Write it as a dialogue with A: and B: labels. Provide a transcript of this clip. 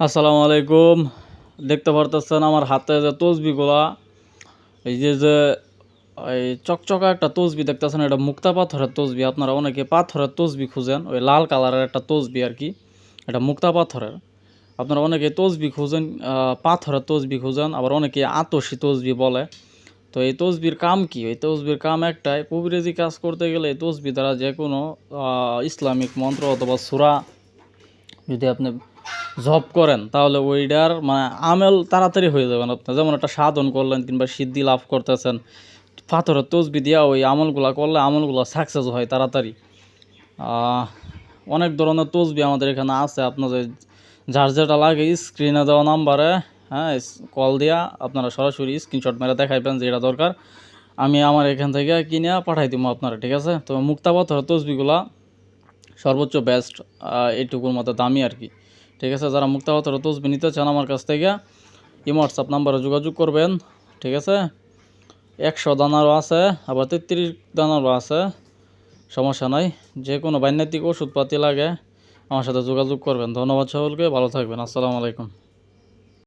A: আসসালামু আলাইকুম। দেখতে পারতেছেন আমার হাতে যে তসবিগুলা, এই যে যে, এই চকচকা একটা তসবি দেখতেছেন, এটা মুক্তা পাথরের তসবি। আপনারা অনেকে পাথরের তসবি খুঁজেন, ওই লাল কালারের একটা তসবি আর কি, এটা মুক্তা পাথরের। আপনারা অনেকে তসবি খুঁজেন পাথরের তসবি খুঁজেন, আবার অনেকে আতসি তসবি বলে। তো এই তসবির কাম কি? এই তসবির কাম একটাই কবিরেজি কাজ করতে গেলে এই তসবি দ্বারা যে কোনো ইসলামিক মন্ত্র অথবা সুরা যদি আপনি জব করেন, তাহলে ওইটার মানে আমেল তাড়াতাড়ি হয়ে যাবেন আপনি। যেমন একটা সাধন করলেন কিংবা সিদ্ধি লাভ করতেছেন, পাথরের তসবি দিয়া ওই আমলগুলা করলে আমলগুলো সাকসেস হয় তাড়াতাড়ি। অনেক ধরনের তসবি আমাদের এখানে আছে আপনাদের যার যেটা লাগে স্ক্রিনে দেওয়া নাম্বারে হ্যাঁ কল দিয়া আপনারা সরাসরি স্ক্রিনশট মেরে দেখাইবেন যে এটা দরকার। আমি আমার এখান থেকে কিনে পাঠাই দিব আপনারা, ঠিক আছে? তো মুক্তা পাথরের তসবিগুলা সর্বোচ্চ বেস্ট এইটুকুর মতো দামি আর কি। ঠিক আছে, যারা মুক্তাবতর তসবি নিতে চান আমার কাছ থেকে, এই হোয়াটসঅ্যাপ নাম্বারে যোগাযোগ করবেন, ঠিক আছে? একশো দানারও আছে, আবার তেত্রিশ দানারও আছে, সমস্যা নাই, যে কোনো বাইনাতিক ওষুধপাতি লাগে, আমার সাথে যোগাযোগ করবেন। ধন্যবাদ সকলকে, ভালো থাকবেন, আসসালামু আলাইকুম।